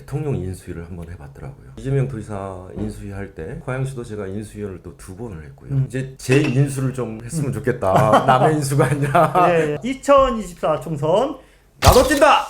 대통령 인수위를 한번 해봤더라고요. 이재명 도지사 인수위 할때 고양시도 제가 인수위원을 또 두 번을 했고요. 음. 이제 제 인수를 좀 했으면 좋겠다. 남의 인수가 아니라 예, 2024 총선 나도 뛴다.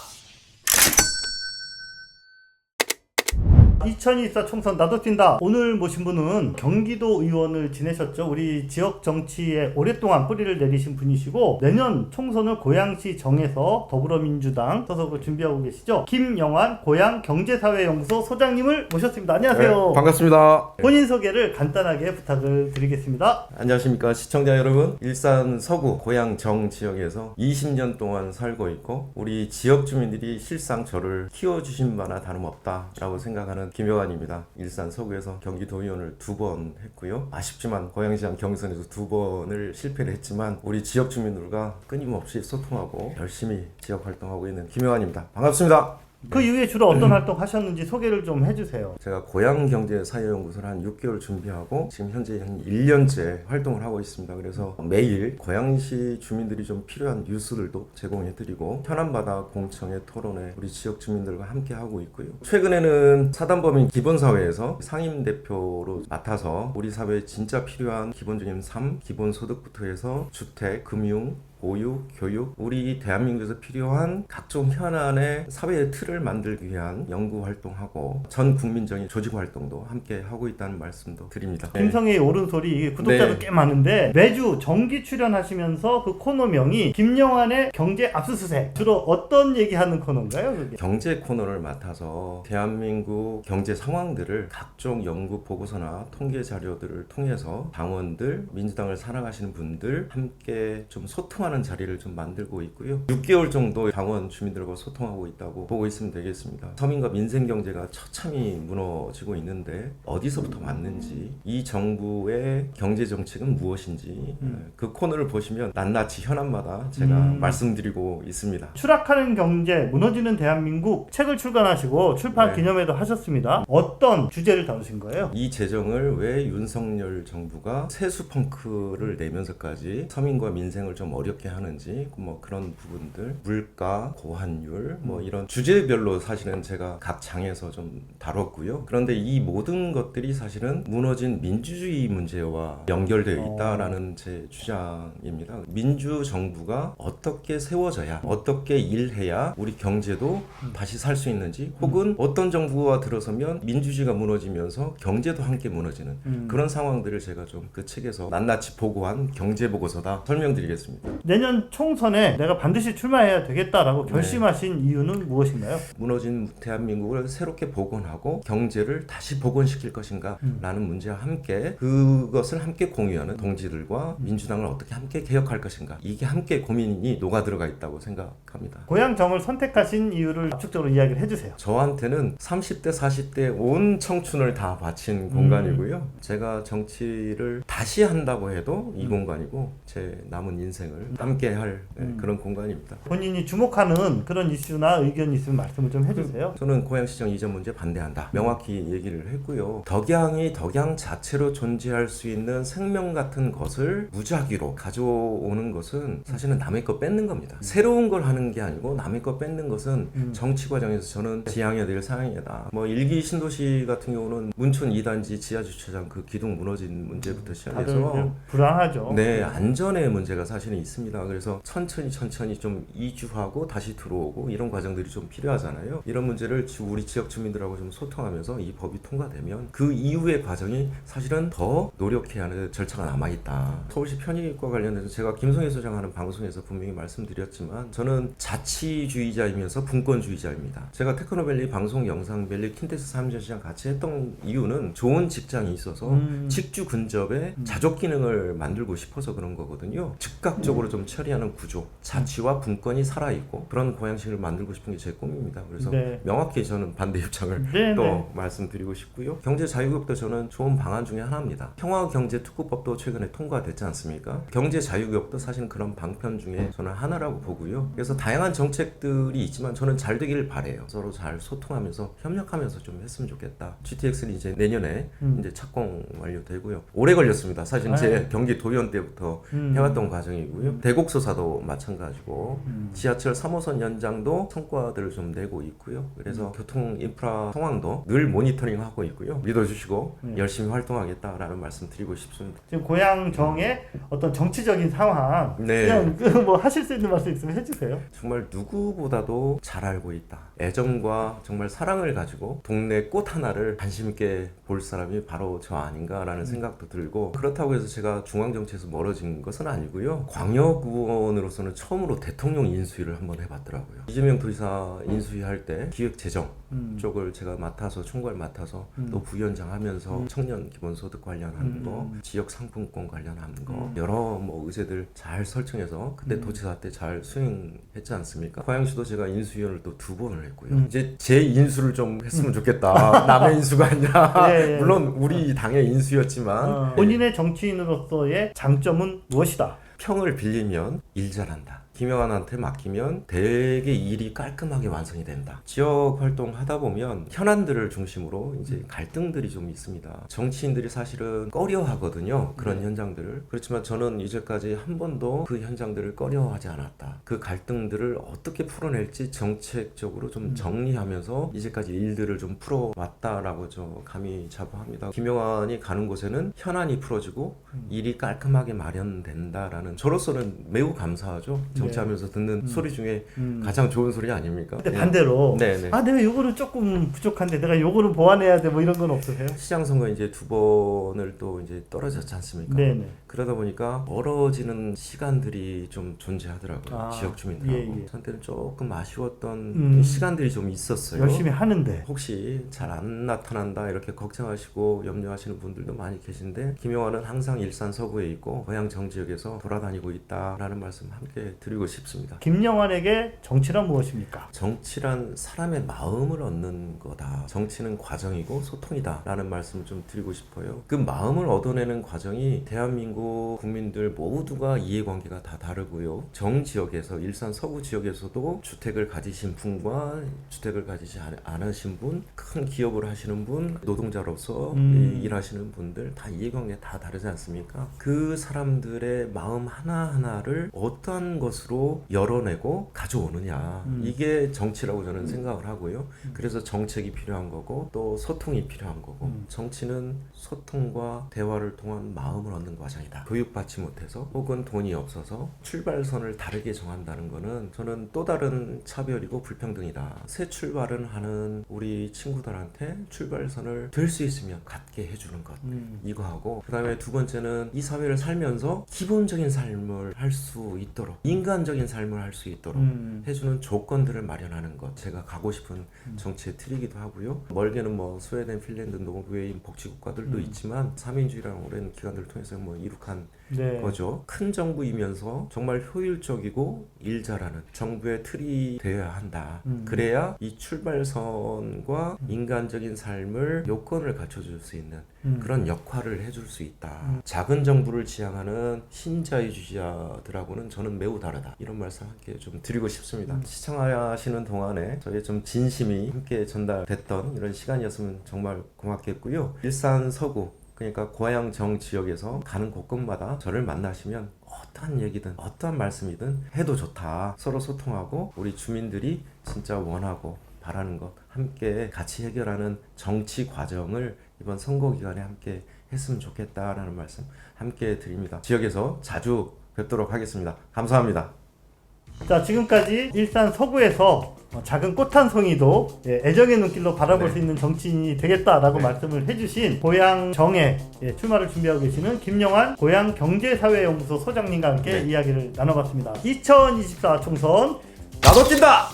2024 총선 나도 뛴다. 오늘 모신 분은 경기도 의원을 지내셨죠. 우리 지역 정치에 오랫동안 뿌리를 내리신 분이시고 내년 총선을 고양시 정에서 더불어민주당 소속으로 준비하고 계시죠. 김영환 고양 경제사회연구소 소장님을 모셨습니다. 안녕하세요. 네, 반갑습니다. 본인 소개를 간단하게 부탁을 드리겠습니다. 안녕하십니까 시청자 여러분 일산 서구 고양 정 지역에서 20년 동안 살고 있고 우리 지역 주민들이 실상 저를 키워주신 바나 다름없다라고 생각하는 김효환입니다. 일산 서구에서 경기도의원을 두 번 했고요. 아쉽지만 고양시장 경선에서 두 번을 실패를 했지만 우리 지역 주민들과 끊임없이 소통하고 열심히 지역 활동하고 있는 김효환입니다. 반갑습니다 그 이후에 주로 어떤 활동 하셨는지 소개를 좀 해주세요. 제가 고양경제사회연구소를 한 6개월 준비하고 지금 현재 한 1년째 활동을 하고 있습니다. 그래서 매일 고양시 주민들이 좀 필요한 뉴스들도 제공해드리고 현안바다 공청회 토론회 우리 지역 주민들과 함께 하고 있고요. 최근에는 사단법인 기본사회에서 상임대표로 맡아서 우리 사회에 진짜 필요한 기본적인 삶, 기본소득부터 해서 주택, 금융, 보육, 교육, 우리 대한민국에서 필요한 각종 현안의 사회의 틀을 만들기 위한 연구 활동하고 전 국민적인 조직 활동도 함께 하고 있다는 말씀도 드립니다. 네. 김성의 옳은 소리 이게 구독자도 네. 꽤 많은데 매주 정기 출연하시면서 그 코너명이 김영환의 경제 압수수색 주로 어떤 얘기하는 코너인가요? 그게? 경제 코너를 맡아서 대한민국 경제 상황들을 각종 연구 보고서나 통계 자료들을 통해서 당원들, 민주당을 사랑하시는 분들 함께 좀 소통하는 자리를 좀 만들고 있고요. 6개월 정도 당원 주민들과 소통하고 있다고 보고 있으면 되겠습니다. 서민과 민생 경제가 처참히 무너지고 있는데 어디서부터 왔는지 이 정부의 경제 정책은 무엇인지 음. 그 코너를 보시면 낱낱이 현안마다 제가 음. 말씀드리고 있습니다. 추락하는 경제, 무너지는 대한민국 책을 출간하시고 출판 네. 기념회도 하셨습니다. 어떤 주제를 다루신 거예요? 이 재정을 왜 윤석열 정부가 세수 펑크를 내면서까지 서민과 민생을 좀 어렵게 하는지 뭐 그런 부분들 물가 고환율 뭐 이런 주제별로 사실은 제가 각 장에서 좀 다뤘고요. 그런데 이 모든 것들이 사실은 무너진 민주주의 문제와 연결되어 있다라는 제 주장입니다. 민주 정부가 어떻게 세워져야 어떻게 일해야 우리 경제도 다시 살 수 있는지 혹은 어떤 정부가 들어서면 민주주의가 무너지면서 경제도 함께 무너지는 음. 그런 상황들을 제가 좀 그 책에서 낱낱이 보고한 경제 보고서다 설명드리겠습니다. 내년 총선에 내가 반드시 출마해야 되겠다라고 네. 결심하신 이유는 무엇인가요? 무너진 대한민국을 새롭게 복원하고 경제를 다시 복원시킬 것인가라는 문제와 함께 그것을 함께 공유하는 동지들과 민주당을 어떻게 함께 개혁할 것인가 이게 함께 고민이 녹아 들어가 있다고 생각합니다. 고향정을 선택하신 이유를 압축적으로 이야기를 해주세요. 저한테는 30대, 40대 온 청춘을 다 바친 공간이고요. 제가 정치를 다시 한다고 해도 이 공간이고 제 남은 인생을 함께 할 네, 음. 그런 공간입니다. 본인이 주목하는 그런 이슈나 의견이 있으면 말씀을 좀 해주세요. 저는 고양시장 이전 문제 반대한다. 명확히 얘기를 했고요. 덕양이 덕양 자체로 존재할 수 있는 생명 같은 것을 무작위로 가져오는 것은 사실은 남의 거 뺏는 겁니다. 새로운 걸 하는 게 아니고 남의 거 뺏는 것은 음. 정치 과정에서 저는 지향해야 될 상황이다. 뭐 일기 신도시 같은 경우는 문촌 2단지 지하 주차장 그 기둥 무너진 문제부터 다들 시작해서 좀 불안하죠. 네, 안전의 문제가 사실은 있습니다. 그래서 천천히 천천히 좀 이주하고 다시 들어오고 이런 과정들이 좀 필요하잖아요. 이런 문제를 지- 우리 지역 주민들하고 좀 소통하면서 이 법이 통과되면 그 이후의 과정이 사실은 더 노력해야 하는 절차가 남아있다. 서울시 편의과 관련해서 제가 김성애 소장 하는 방송에서 분명히 말씀드렸지만 저는 자치주의자이면서 분권주의자입니다. 제가 테크노밸리 방송 영상밸리 킨텍스 3전 시장 같이 했던 이유는 좋은 직장이 있어서 음. 직주 근접에 자족 기능을 만들고 싶어서 그런 거거든요. 즉각적으로 좀 처리하는 구조, 자치와 분권이 살아 있고 그런 고양시를 만들고 싶은 게 제 꿈입니다. 그래서 네. 명확히 저는 반대 입장을 네, 또 네. 말씀드리고 싶고요. 경제 자유국도 저는 좋은 방안 중에 하나입니다. 평화 경제 특구법도 최근에 통과됐지 않습니까? 경제 자유국도 사실 그런 방편 중에 저는 하나라고 보고요. 그래서 다양한 정책들이 있지만 저는 잘 되기를 바래요. 서로 잘 소통하면서 협력하면서 좀 했으면 좋겠다. GTX는 이제 내년에 음. 이제 착공 완료되고요. 오래 걸렸습니다. 사실 제 아유. 경기 도의원 때부터 음. 해왔던 과정이고요. 대곡소사도 마찬가지고 음. 지하철 3호선 연장도 성과들을 좀 내고 있고요. 그래서 교통 인프라 상황도 늘 모니터링 하고 있고요. 믿어주시고 음. 열심히 활동하겠다라는 말씀 드리고 싶습니다. 지금 고향 정의 어떤 정치적인 상황 네. 그냥 그 뭐 하실 수 있는 말씀 있으면 해주세요. 정말 누구보다도 잘 알고 있다. 애정과 정말 사랑을 가지고 동네 꽃 하나를 관심 있게 볼 사람이 바로 저 아닌가라는 생각도 들고 그렇다고 해서 제가 중앙 정치에서 멀어진 것은 아니고요. 광역 의원으로서는 처음으로 대통령 인수위를 한번 해봤더라고요. 이재명 도지사 인수위 할 때 기획재정 음. 쪽을 제가 맡아서 총괄 맡아서 음. 또 부위원장 하면서 청년 기본소득 관련하는 음. 거, 지역 상품권 관련하는 거 음. 여러 뭐 의제들 잘 설정해서 그때 음. 도지사 때 잘 수행했지 않습니까? 고양시도 제가 인수위원을 또 두 번을 했고요. 음. 이제 제 인수를 좀 했으면 좋겠다. 남의 인수가 아니라 예, 예. 물론 우리 당의 인수였지만 어, 본인의 정치인으로서의 장점은 무엇이다? 평을 빌리면 일 잘한다. 김영환한테 맡기면 되게 일이 깔끔하게 완성이 된다. 지역 활동 하다 보면 현안들을 중심으로 이제 갈등들이 좀 있습니다. 정치인들이 사실은 꺼려 하거든요. 그런 현장들을. 그렇지만 저는 이제까지 한 번도 그 현장들을 꺼려하지 않았다. 그 갈등들을 어떻게 풀어낼지 정책적으로 좀 정리하면서 이제까지 일들을 좀 풀어왔다라고 저 감히 자부합니다. 김영환이 가는 곳에는 현안이 풀어지고 일이 깔끔하게 마련된다라는 저로서는 매우 감사하죠. 정치하면서 듣는 소리 중에 음. 가장 좋은 소리 아닙니까? 근데 네. 반대로 네 네. 아 내가 요거는 조금 부족한데 내가 요거는 보완해야 돼 뭐 이런 건 없으세요? 시장 선거 이제 두 번을 또 이제 떨어졌지 않습니까? 네네. 그러다 보니까 멀어지는 시간들이 좀 존재하더라고요. 아, 지역 주민들하고. 예, 예. 저한테는 조금 아쉬웠던 음. 시간들이 좀 있었어요. 열심히 하는데 혹시 잘 안 나타난다 이렇게 걱정하시고 염려하시는 분들도 많이 계신데 김영환은 항상 일산 서구에 있고 고향 정지역에서 돌아다니고 있다라는 말씀 함께 드리고 싶습니다. 김영환에게 정치란 무엇입니까? 정치란 사람의 마음을 얻는 거다. 정치는 과정이고 소통이다 라는 말씀을 좀 드리고 싶어요. 그 마음을 얻어내는 과정이 대한민국 국민들 모두가 이해관계가 다 다르고요. 정 지역에서 일산 서구 지역에서도 주택을 가지신 분과 주택을 가지지 않- 않으신 분, 큰 기업을 하시는 분, 노동자로서 음. 이- 일하시는 분들 다 이해관계 다 다르지 않습니까? 그 사람들의 마음 하나하나를 어떠한 것 으로 열어내고 가져오느냐. 음. 이게 정치라고 저는 생각을 하고요. 그래서 정책이 필요한 거고 또 소통이 필요한 거고 음. 정치는 소통과 대화를 통한 마음을 얻는 과정이다. 교육받지 못해서 혹은 돈이 없어서 출발선을 다르게 정한다는 거는 저는 또 다른 차별이고 불평등이다. 새 출발은 하는 우리 친구들한테 출발선을 들 수 있으면 갖게 해주는 것. 음. 이거 하고 그 다음에 두 번째는 이 사회를 살면서 기본적인 삶을 할 수 있도록 인간 적인 삶을 할 수 있도록 음. 해주는 조건들을 마련하는 것 제가 가고 싶은 정치의 틀이기도 하고요 멀게는 뭐 스웨덴, 핀란드, 노르웨이 복지국가들도 음. 있지만 삼인주의라는 오랜 기간들을 통해서 뭐 이룩한 네. 거죠 큰 정부이면서 정말 효율적이고 일 잘하는 정부의 틀이 되어야 한다 음. 그래야 이 출발선과 인간적인 삶을 요건을 갖춰줄 수 있는 음. 그런 역할을 해줄 수 있다. 음. 작은 정부를 지향하는 신자유주의자들하고는 저는 매우 다르다. 이런 말씀 함께 좀 드리고 싶습니다. 음. 시청하시는 동안에 저의 좀 진심이 함께 전달됐던 이런 시간이었으면 정말 고맙겠고요. 일산 서구 그러니까 고향 정 지역에서 가는 곳곳마다 저를 만나시면 어떠한 얘기든 어떠한 말씀이든 해도 좋다. 서로 소통하고 우리 주민들이 진짜 원하고 바라는 것 함께 같이 해결하는 정치 과정을 이번 선거 기간에 함께 했으면 좋겠다라는 말씀 함께 드립니다. 지역에서 자주 뵙도록 하겠습니다. 감사합니다. 자 지금까지 일산 서구에서 어, 작은 꽃 한 송이도 예, 애정의 눈길로 바라볼 네. 수 있는 정치인이 되겠다라고 네. 말씀을 해주신 고향 정에 예, 출마를 준비하고 계시는 김영환 고향 경제사회연구소 소장님과 함께 네. 이야기를 나눠봤습니다. 2024 총선 나도 낀다!